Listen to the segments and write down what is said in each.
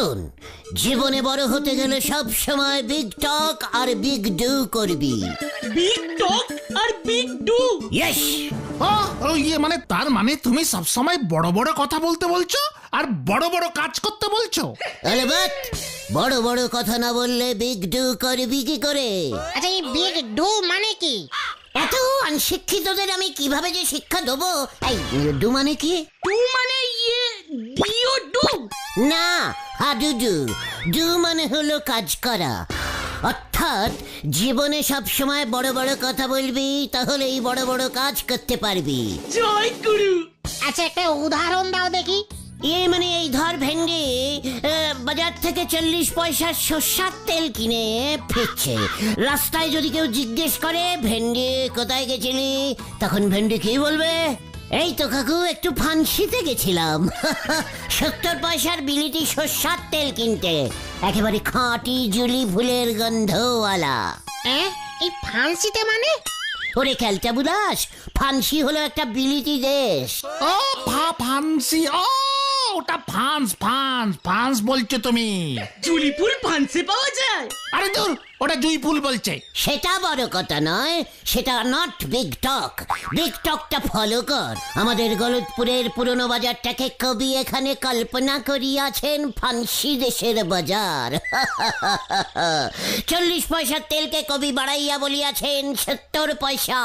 শোন জীবনে বড় হতে গেলে সব সময় বিগ টক আর বিগ ডু করবি। বিগ টক আর বিগ ডু ইয়েস ও ও, ইয়ে মানে তার মানে তুমি সবসময় বড় বড় কথা বলতে বলছো আর বড় বড় কাজ করতে বলছো? আলবাত বড় বড় কথা না বললে বিগ ডু করবি কি করে? আচ্ছা এই বিগ ডু মানে কি? এত অনশিক্ষিতদের আমি কীভাবে যে শিক্ষা দেবো? এই ডু মানে কি? ডু মানে ইয়ে ডিও না হাডুডু ডু মানে হলো কাজ করা। অর্থাৎ জীবনে সব সময় বড় বড় কথা বলবি তাহলেই বড় বড় কাজ করতে পারবি। জয় গুরু। আচ্ছা একটা উদাহরণ দাও দেখি। ইয়ে মানে এই ধর ভেন্ডি আহ, বাজার থেকে চল্লিশ পয়সার সর্ষার তেল কিনে ফিরছে। রাস্তায় যদি কেউ জিজ্ঞেস করে ভেন্ডি কোথায় গেছিলি? তখন ভেন্ডি কি বলবে? এই তো কাকু একটু ফান্সিতে গেছিলাম। সত্তর পয়সার বিলিটি সর্ষার তেল কিনতে। একেবারে খাঁটি জুলি ফুলের গন্ধওয়ালা। হ্যাঁ এই ফান্সিতে মানে? ওরে ক্যালটা বুলাস ফান্সি হলো একটা বিলিতি দেশ। ও ফা ফান্সি। ও ওটা ফান্স ফান্স ফান্স বলছো তুমি। জুলিপুর ফান্সে পাওয়া যায়। আরে দূর ওটা জুই ফুল বলছে। সেটা বড় কথা নয় সেটা নট বিগ টক বিগ টকটা ফলো কর। আমাদের গলতপুরের পুরনো বাজারটাকে কবি এখানে কল্পনা করিয়াছেন ফান্সি দেশের বাজার। চল্লিশ পয়সার তেলকে কবি বাড়াইয়া বলিয়াছেন সত্তর পয়সা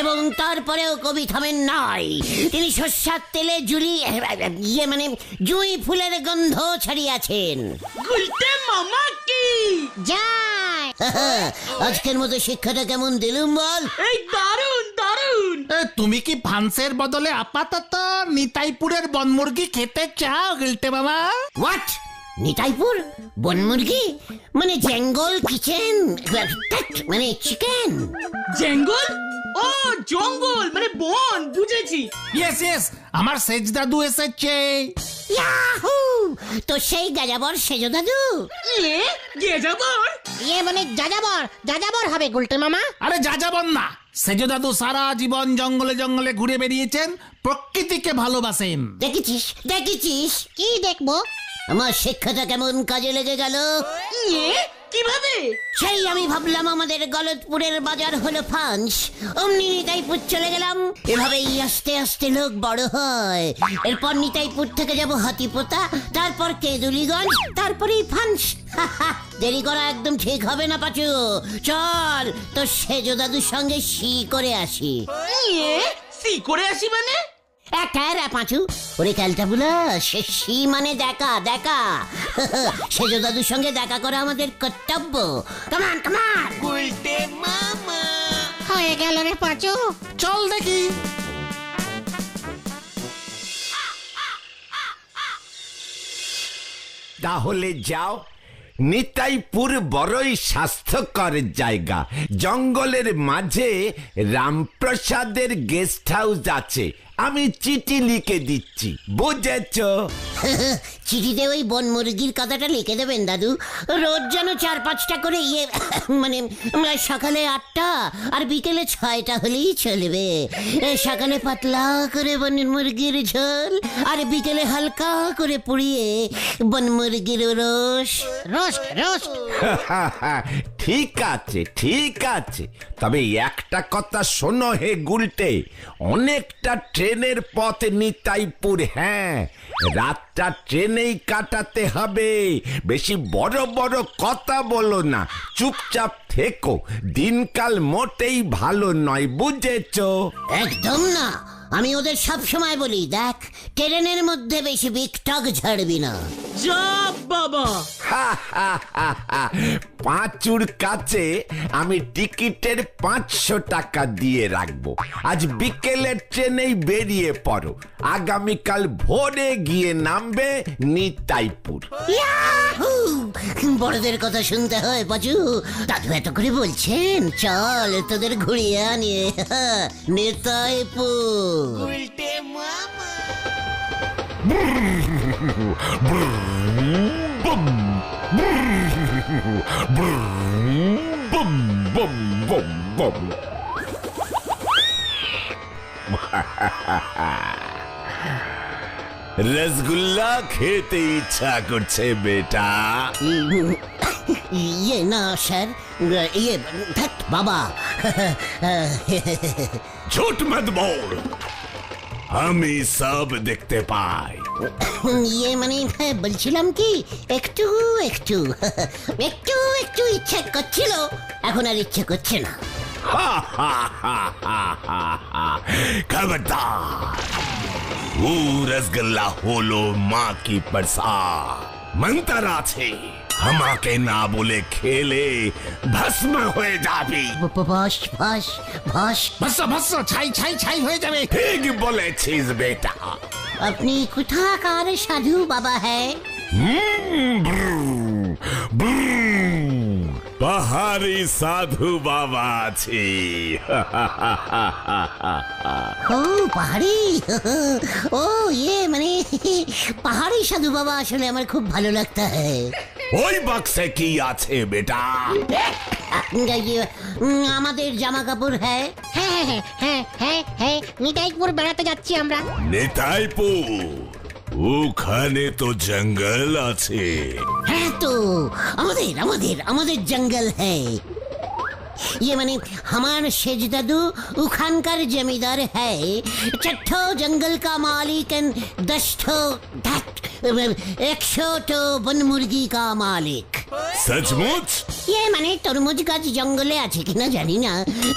এবং তারপরেও কবি থামেন নাই। তিনি শস্যার তেলে জুলি ইয়ে মানে জুঁই ফুলের গন্ধ ছাড়িয়াছেন। গুলতে মামা কি? যায় আজকের মতো শিক্ষাটা কেমন দিলুম বল? এই দারুণ দারুণ এ, তুমি কি ফান্সের বদলে আপাতত নিতাইপুরের বনমুরগি খেতে চাও গিলতে বাবা? হোয়াট নিতাইপুর? বনমুরগি? মানে জঙ্গল কিচেন? মানে চিকেন? জঙ্গল? ও জঙ্গল মানে বন বুঝেছি। ইয়েস ইয়েস আমার সেজ দাদু এসেছে। ইয়াহু তো সেই গাজাবর সেজো দাদু এ গেজাবর ইয়ে মানে যাযাবর যাযাবর হবে গুলটে মামা। আরে যা যাবন না সেজ দাদু সারা জীবন জঙ্গলে জঙ্গলে ঘুরে বেরিয়েছেন প্রকৃতিকে ভালোবাসেন। দেখেছিস দেখেছিস কি দেখব? আমার শিক্ষাটা কেমন কাজে লেগে গেল? এ কীভাবে? সেই আমি ভাবলাম আমাদের গলতপুরের বাজার হলো ফান্স অমনি নিতাইপুর চলে গেলাম। এভাবেই আস্তে আস্তে লোক বড় হয়। এরপর নিতাইপুর থেকে যাব হাতিপোতা তারপর কেদুলিগঞ্জ তারপরেই ফান্স দেরি করা একদম ঠিক হবে না পাচু। চল তো সেজো দাদুর সঙ্গে শি করে আসি। সি করে আসি মানে? একা রে পাঁচু। ওরে ক্যালটা বুলা সে মানে দেখা দেখা। সেজো দাদুর সঙ্গে দেখা করা আমাদের কর্তব্য। কমান কমান হয়ে গেল রে পাঁচু। চল দেখি। তাহলে যাও নিতাইপুর বড়ই স্বাস্থ্যকর জায়গা। জঙ্গলের মাঝে রামপ্রসাদের গেস্ট হাউস আছে। আমি চিঠি লিখে দিচ্ছি বুঝেছ? চিঠিতে ওই বন মুরগির কথাটা লিখে দেবেন দাদু। রোজ যেন চার পাঁচটা করে ইয়ে মানে সকালে আটটা আর বিকেলে ছয়টা হলেই চলবে। সকালে পাতলা করে বন মুরগির ঝোল আর বিকেলে হালকা করে পুড়িয়ে বন মুরগির রস রোস্ট রোস্ট ঠিক আছে ঠিক আছে। তবে একটা কথা শোনো হে গুলটে। অনেকটা ট্রেনের পথ নিতাইপুর হ্যাঁ। রাতটা ট্রেনেই কাটাতে হবে। বেশি বড় বড় কথা বলো না। চুপচাপ থেকো। দিনকাল মোটেই ভালো নয়, বুঝেছ? একদম না। আমি ওদের সব সময় বলি দেখ ট্রেনের মধ্যে বেশি বিকটক ঝাড়বি না। যা বাবা। হা, হা, হা, হা। পাঁচুর কাছে আমি টিকিটের পাঁচশো টাকা দিয়ে রাখব। আজ বিকেলের ট্রেনেই বেরিয়ে পড়ো। আগামীকাল ভোরে গিয়ে নামবে নিতাইপুর। ইয়াহু! বড়দের কথা শুনতে হয় পাচু। দাদু এত করে বলছেন চল তোদের ঘুরিয়ে আনিয়ে Netaipur. Boom boom boom boom rasgulla খেতে ইচ্ছা করছে বেটা। ইয়ে না স্যার। ইয়ে বাবা। ঝুট মত বল। আমি সব দেখতে পাই ইয়ে মানে বলছিলাম কি একটু একটু একটু একটু ইচ্ছে করছিল এখন আর ইচ্ছে করছে না হা হা হা হা হা হা। খবরদার ও রসগোল্লা আমাকে না বলে খেলে ভস্ম হয়ে যাবি। ভস ভস ভস ভস্য ভস্য ছাই ছাই ছাই হয়ে যাবে। ঠিক বলেছিস বেটা। আপনি কোথাকার সাধু বাবা হ্যাঁ? ব্রু। পাহাড়ি সাধু বাবা আছে। ও পাহাড়ি। ও ইয়ে মানে পাহাড়ি সাধু বাবা আসলে আমার খুব ভালো লাগতা হ্যাঁ। ওই বাক্সে কি আছে বেটা ইয়ে, উম, আমাদের জামা কাপড় হ্যাঁ হ্যাঁ হ্যাঁ হ্যাঁ হ্যাঁ হ্যাঁ নিতাইপুর বেড়াতে যাচ্ছি আমরা নেতাইপুর ওখানে তো জঙ্গল আছে হ্যাঁ তো আমাদের আমাদের আমাদের জঙ্গল হ্যাঁ ये माने हमार शेज दादू उखानकर जमींदार है छठो जंगल का मालिक एंड दस ठो কা মালিক। সচমুচ? ইয়ে মানে তরমুজ গাছ জঙ্গলে আছে কিনা জানি না।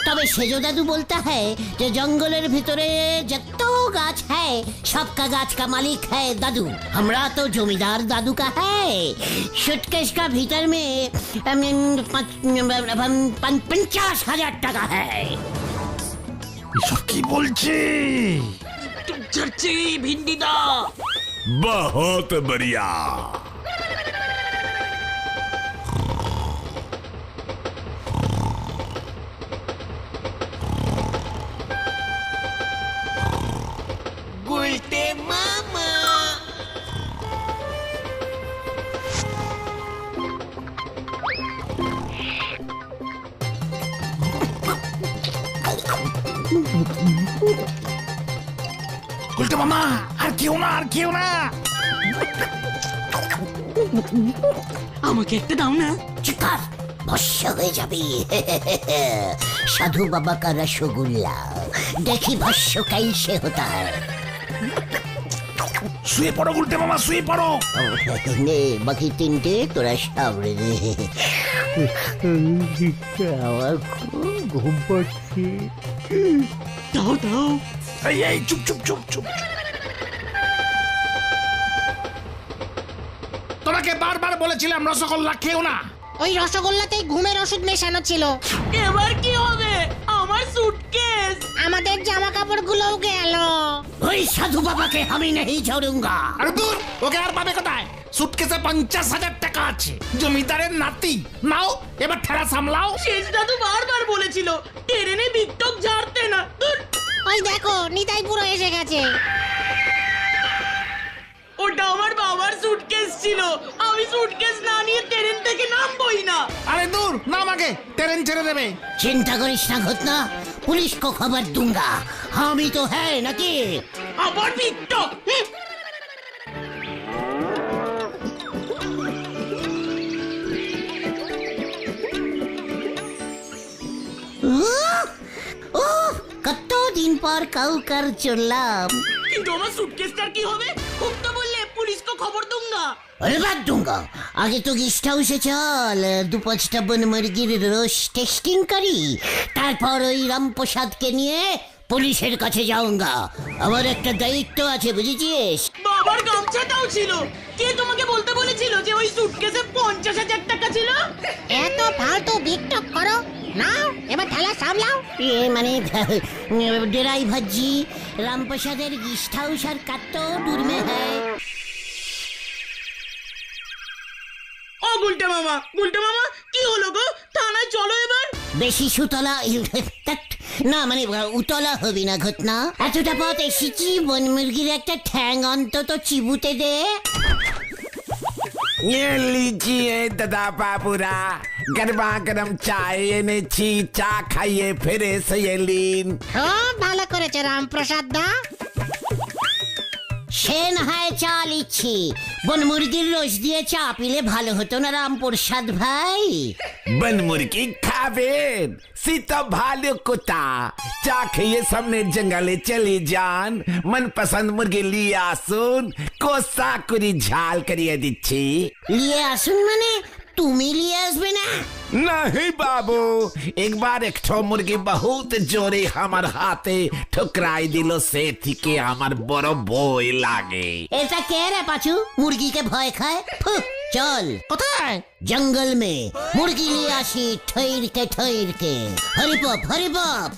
তবে সেজো দাদু বলতে যে জঙ্গলের ভিতরে যত গাছ হ্যায় সবকা গাছ কা মালিক হ্যায় দাদু। আমরা তো জমিদার দাদু কা হ্যায়। সুটকেশ কা ভিতর মে পঞ্চাশ হাজার টাকা হ্যায়। কি বলছে? ভিন্ডিদা। बहुत बढ़िया। মামা আর কেউ না আর কেউ না। আমাকে একটা দাও না। চিকার ভস্য হয়ে যাবি। সাধু বাবা কা রসগোল্লা। দেখি ভস্য কাইসে হতা হয় শুয়ে পড়ো গুলতে মামা শুয়ে পড়ো। নে বাকি তিনটে তোরা সামনে নে। আমার খুব ঘুম পাচ্ছে। দাও দাও। এই এই চুপ চুপ চুপ চুপ। তোমাকে বারবার বলেছিলাম রসগোল্লা খেও না। ওই রসগোল্লাতেই ঘুমের ওষুধ মেশানো ছিল। এবার কি হবে? আমার সুটকেস আমাদের জামা কাপড়গুলোও গেল। ওই সাধু বাবাকে আমি নেই ছাড়ুঙ্গা আর দূর ওকে আর পাবে কোথায়? সুটকেসে পঞ্চাশ হাজার টাকা আছে। জমিদারের নাতি নাও এবার ঠেলা সামলাও। শেষ দাদু বারবার বলেছিল ট্রেনে বিট্টক ঝাড়তে না। ওই দেখো নিতাই পুরো এসে গেছে। ওটা আমার বাবার সুটকেস ছিল। আমি সুটকেস না নিয়ে ট্রেন থেকে নামবই না। আরে দূর নাম ট্রেন ছেড়ে দেবে। চিন্তা করিস না ঘটনা। পুলিশ কো খবর দুঙ্গা। আমি তো হ্যাঁ নাকি? আবার টিকটক পর কাউকার চললাম কিন্তু আমার সুটকেসটার কি হবে খুব তো বললে পুলিশকে খবর দুঙ্গা अरे बात दूंगा আগে তো গেস্ট হাউসে চল দু পাঁচটা বন মুরগির রোজ টেস্টিং করি তারপর ওই রামপ্রসাদকে নিয়ে পুলিশের কাছে যাওঙ্গা আমার একটা দায়িত্ব আছে বুঝেছিস বাবার গামছাটাও ছিল কে তোমাকে বলতে বলেছিল যে ওই সুটকেসে পঞ্চাশ হাজার টাকা ছিল এত ফালতু বিকটক করো নাও এবার ঠেলা সামলাও। এ মানে ড্রাইভার জি রামপ্রসাদের গিস্ট হাউস আর কাটতো দূরমে হ্যায়। ও গুলটে মামা গুলটে মামা কি হলো গো? থানায় চলো এবার। বেশি সুতলা না মানে উতলা হবি না ঘটনা। এতটা পথ এসেছি বন মুরগির একটা ঠ্যাং অন্তত চিবুতে দে। লিচি দাদা বাবুরা। গরবা গরম চা এনেছি চা খাইয়ে ফেরে সেলিন ভালো করেছে রামপ্রসাদ দা। সে হয় চা লিচ্ছি বন মুরগির রস দিয়ে চা পিলে ভালো হতো না রামপ্রসাদ ভাই। বন মুরগি খাবেন সীতা ভালো কোতা। চা খেয়ে সামনে জঙ্গলে চলে যান। মন পছন্দ মুরগি লিয়ে আসুন কোসা করি ঝাল করিয়ে দিচ্ছি। লিয়ে আসুন মানে তুমি নিয়ে আসবে না नहीं बाबू एक बार एक ठो मुर्गी बहुत जोरे हमार हाथे ठुकराई दिलो से थी के हमार बड़ो बोई लागे এটা কে রে পাচু মুরগিকে ভয় খায় ফু, চল কোথায় জঙ্গল মে মুরগি নিয়ে আসি ঠৈরকে ঠৈরকে হরিপপ হরিপপ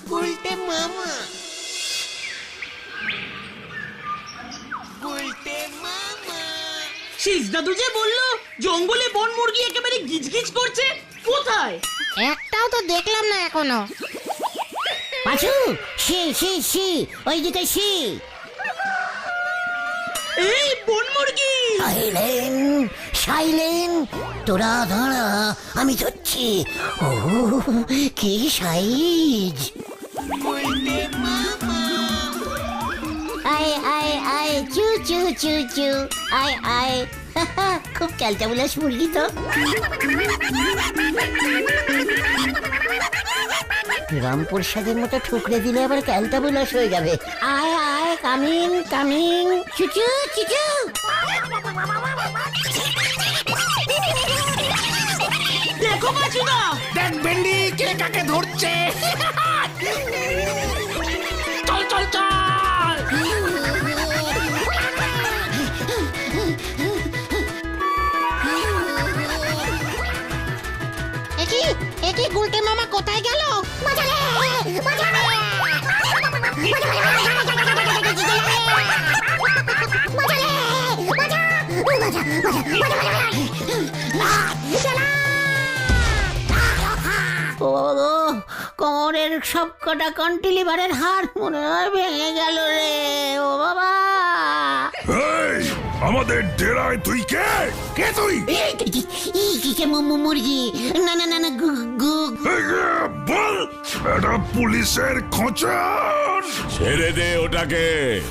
শীষ দাদু যে বললো জঙ্গলে বন মুরগি একেবারে গিজগিজ করছে কোথায়? একটাও তো দেখলাম না এখনও। পাচু সি সি সি ওইদিকে সি এই বন মুরগি! সাইলেন সাইলেন তোরা দাঁড়া আমি ধরছি। ও কি সাইজ। আয় আয় আয় চু চু চু চু আয় আয়। খুব ক্যালটা বুলাস মুরগি তো। রামপ্রসাদের মতো ঠুকরে দিলে আবার ক্যালটা বুলাস হয়ে যাবে। আয় আয় কামিং কামিং। চুচু চুচু দেখো পাচুদা দেখ ভেন্ডি কে কাকে ধরছে? গুলটে মামা কোথায় গেল? বাবা গো কোমরের সব কটা কন্টিলিভারের হাড় মনে হয় ভেঙে গেল রে ও বাবা। আমাদের ডেরায় তুই কে? কে তুই? এই, কি- মু- মুরগি। না না না না বল! এটা পুলিশের খোঁচা ছেড়ে দে ওটাকে।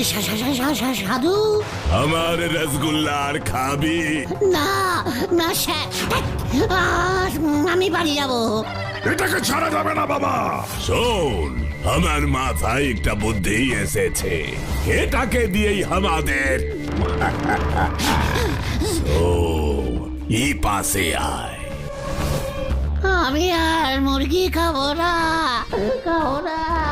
এ সা- সা- সা- সা- সা- সাধু? আমার রসগোল্লার খাবি? না না স্যার আমি বাড়ি যাব। এটাকে ছাড়া যাবে না বাবা। শোন আমার মাথায় একটা বুদ্ধি এসেছে। এটাকে দিয়েই আমাদের ও ই পাশে আয়। আমি আর মুরগি খাব না খাব না।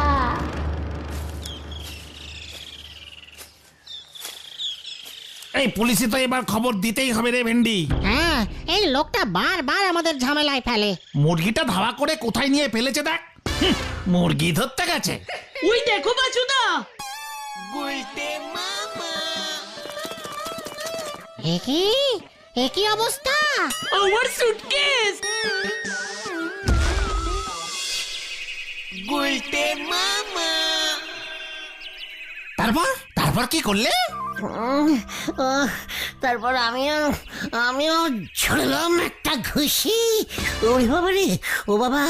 এই পুলিশে তো এবার খবর দিতেই হবে রে ভেন্ডি। হ্যাঁ এই লোকটা বারবার আমাদের ঝামেলায় ফেলে। মুরগিটা ধাওয়া করে কোথায় নিয়ে ফেলেছে দেখ। হুঁ, মুরগি ধরতে গেছে। ওই দেখো পাচুদা একই একই অবস্থা? আমার সুটকেস তারপর? তারপর কি করলে? তারপর আমিও আমিও ছড়লাম একটা ঘুষি। ওই বাবা রে, ও বাবা,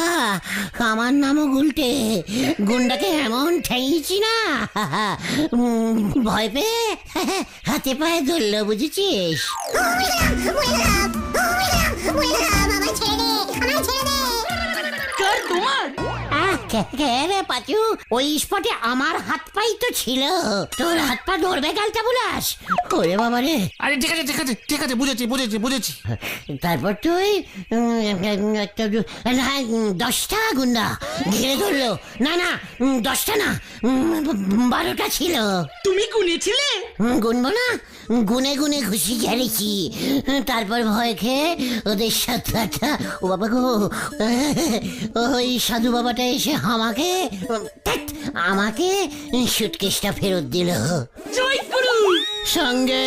আমার নামও গুলটে। গুন্ডাকে এমন ঠেঙিয়েছি না। ভয় পেয়ে হাতে পায়ে ধরলো, বুঝেছিস? রে পাচু? ওই স্পটে আমার হাত পাই তো ছিল। তোর হাত পা ধরবে গালটা বুলাস ওরে বাবা রে। আরে ঠিক আছে ঠিক আছে ঠিক আছে বুঝেছি বুঝেছি বুঝেছি। তারপর তুই না দশটা গুন্ডা ঘিরে ধরলো। না না দশটা না বারোটা ছিল। তুমি গুনেছিলে গুনবো না। গুনে গুনে ঘুষি ঝাড়িছি তারপর ভয় খেয়ে ওদের সাথে ও বাবা গো। ওই সাধু বাবাটা এসে আমাকে ধ্যাৎ, আমাকে সুটকেসটা ফেরত দিল। জয় গুরু সঙ্গে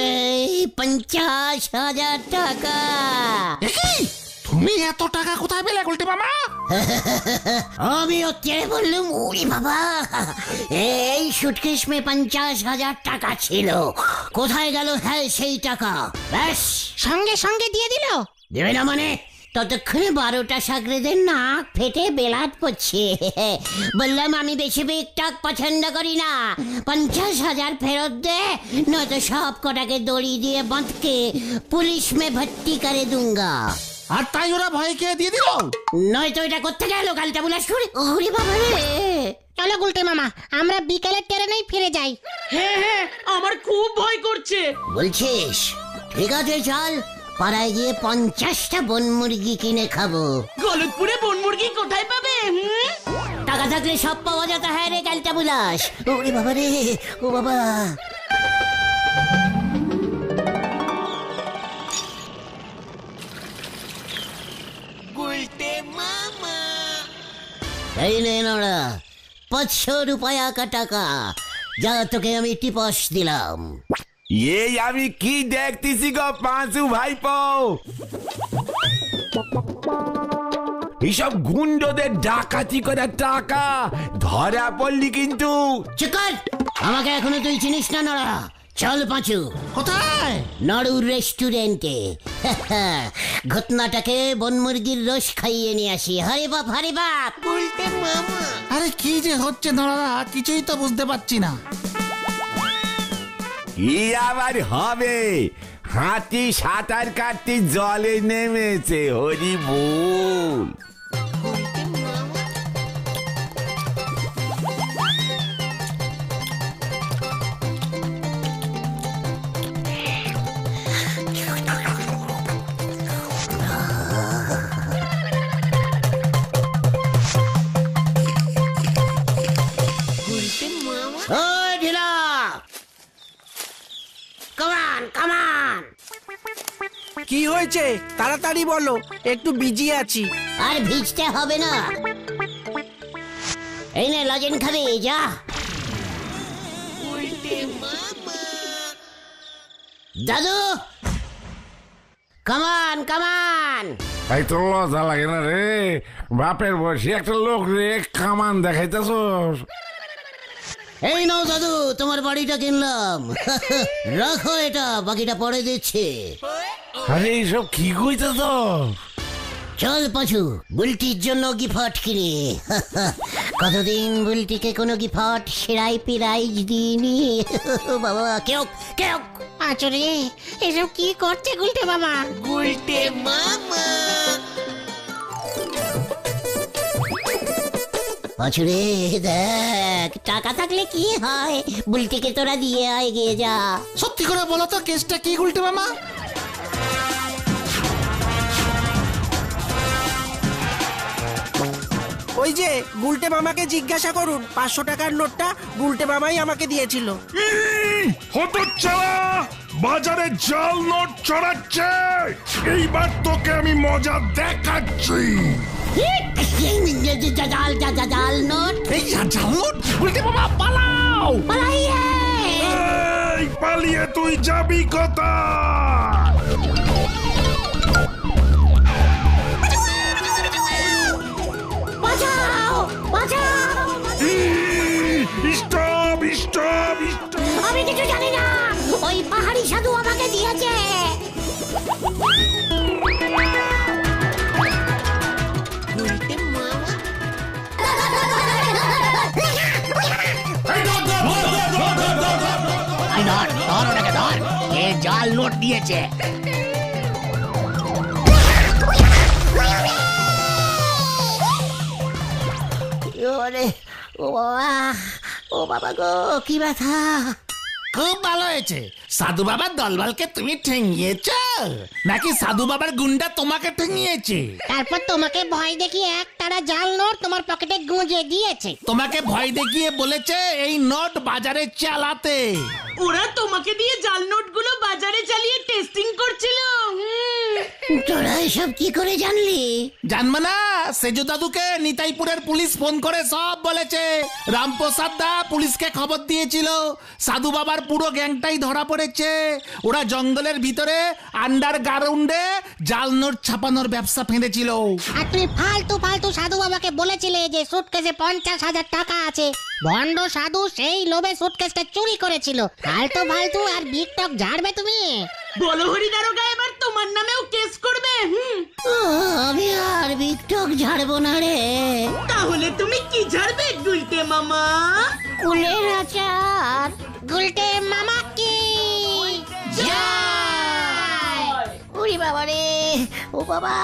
পঞ্চাশ হাজার টাকা। তুমি এত টাকা কোথায় পেলে গুলটে মামা? আমি তেরে বললুম ওরে বাবা এই সুটকেস মে পঞ্চাশ হাজার টাকা ছিল। কোথায় গেল হ্যাঁ সেই টাকা। ব্যাস। সঙ্গে সঙ্গে দিয়ে দিল? দেবে না মানে? ততক্ষণে বারোটা সাগরেদের নাক ফেটে বেলাত পড়ছে। বললাম আমি বেশি বিকটক পছন্দ করি না। পঞ্চাশ হাজার ফেরত দে নয়তো সব কটাকে দড়ি দিয়ে বাঁধকে পুলিশ মে ভর্তি করে দুঙ্গা। আর তাই ওরা ভয় খেয়ে দিয়ে দিল? নয়তো এটা করতে গেল কালটা বুলাস করে ওরে বাবা রে। চলো গুলটে মামা আমরা বিকেলের ট্রেনেই ফিরে যাই। হ্যাঁ হ্যাঁ আমার খুব ভয় করছে। বলছিস ঠিক আছে চল। পাড়ায় গিয়ে পঞ্চাশটা বন মুরগি কিনে খাব। গলতপুরে বন মুরগি কোথায় পাবে টাকা থাকলে সব পাওয়া যেত হ্যাঁ রে কালটা বুলাস। ওরে বাবা রে ও বাবা। এই নে নড়া পাঁচশো রুপায়া টাকা যা তোকে আমি টিপস দিলাম। এই আমি কি দেখতেছি গো পাঁচু ভাইপো এইসব গুন্ডদের ডাকাতি করার টাকা ধরা পড়লি কিন্তু চিকন আমাকে এখনও তুই চিনিস না নড়া চল পাঁচু কোথায় নাড়ুর রেস্টুরেন্টে ঘটনাটাকে বনমুরগির রস খাইয়ে নিয়ে আসি হরে বাপ হরে বাপ আরে কি যে হচ্ছে দাঁড়া কিছুই তো বুঝতে পারছি না কি আবার হবে? হাতি সাঁতার কাটতে জলে নেমেছে হরি বল। হয়েছে? তাড়াতাড়ি বলো একটু বিজি আছি। আর ভিজতে হবে না। এই নে লজেন খাবি যা। দাদু! কামান কামান তাই তো লজ্জা লাগে না রে। বাপের বসে একটা লোক রে কামান দেখাইতেছ এই নাও দাদু তোমার বাড়িটা কিনলাম। রাখো এটা বাকিটা পরে দিচ্ছে। আরে এইসব কি কইতেছ চল পাছু বুলটির জন্য গিফট কিনি। কতদিন বুলটিকে কোনো গিফট সেরাই পিরাইজ দিইনি? বাবা কেউ কেউ আচরে এসব কি করছে গুলটে মামা? পাছুরে দেখ টাকা থাকলে কি হয়? বুলটিকে তোরা দিয়ে আয় গিয়ে যা। সত্যি করে বলো তো কেসটা কি উল্টে মামা? ওই যে গুলটে মামাকে জিজ্ঞাসা করুন পাঁচশো টাকার নোটটা গুলটে মামাই আমাকে দিয়েছিল। হতচ্ছাড়া! বাজারে জাল নোট চড়াচ্ছে। এইবার তোকে আমি মজা দেখাচ্ছি। জাল নোট এই মামা পালাও! পালাইয়ে পালিয়ে তুই যাবি কোথায়? ওই পাহাড়ি সাধু আমাকে দিয়েছে। ওরে ও বাবা ও বাবা গো কি ব্যথা? খুব ভালো হয়েছে। সাধু বাবার দলবলকে তুমি ঠেঙিয়েছ? নাকি সাধু বাবার গুন্ডা তোমাকে ঠেঙিয়েছে? তারপর তোমাকে ভয় দেখিয়ে এক তারা জাল নোট তোমার পকেটে গুঁজে দিয়েছে। তোমাকে ভয় দেখিয়ে বলেছে এই নোট বাজারে চালাতে। ওরা তোমাকে দিয়ে জাল নোটগুলো বাজারে চালিয়ে টেস্টিং করছিল। হুম। তোরা এসব কি করে জানলি? জানবে না সেজু দাদুকে নিতাইপুরের পুলিশ ফোন করে সব বলেছে। রামপ্রসাদ দা পুলিশকে খবর দিয়েছিল সাধু বাবার পুরো গ্যাংটাই ধরা পড়েছে। ওরা জঙ্গলের ভিতরে আন্ডার গ্রাউন্ডে জাল নোট ছাপানোর ব্যবসা ফেঁদেছিল। আর তুমি ফালতু ফালতু সাধু বাবাকে বলেছিলে যে সুটকেসে পঞ্চাশ হাজার টাকা আছে। ভণ্ড সাধু সেই লোভে সুটকেসটা চুরি করেছিল। ফালতু ফালতু আর বিগটক ঝাড়বে তুমি। বলো হরি দারোগা এবার তোমার নামেও কেস করবে আমি আর বিগটক ঝাড়বো না রে। তাহলে তুমি কি ঝাড়বে গুলতে মামা? কুলের আচার গুলতে মামা কি? জয়! উড়ি বাবা রে ও বাবা!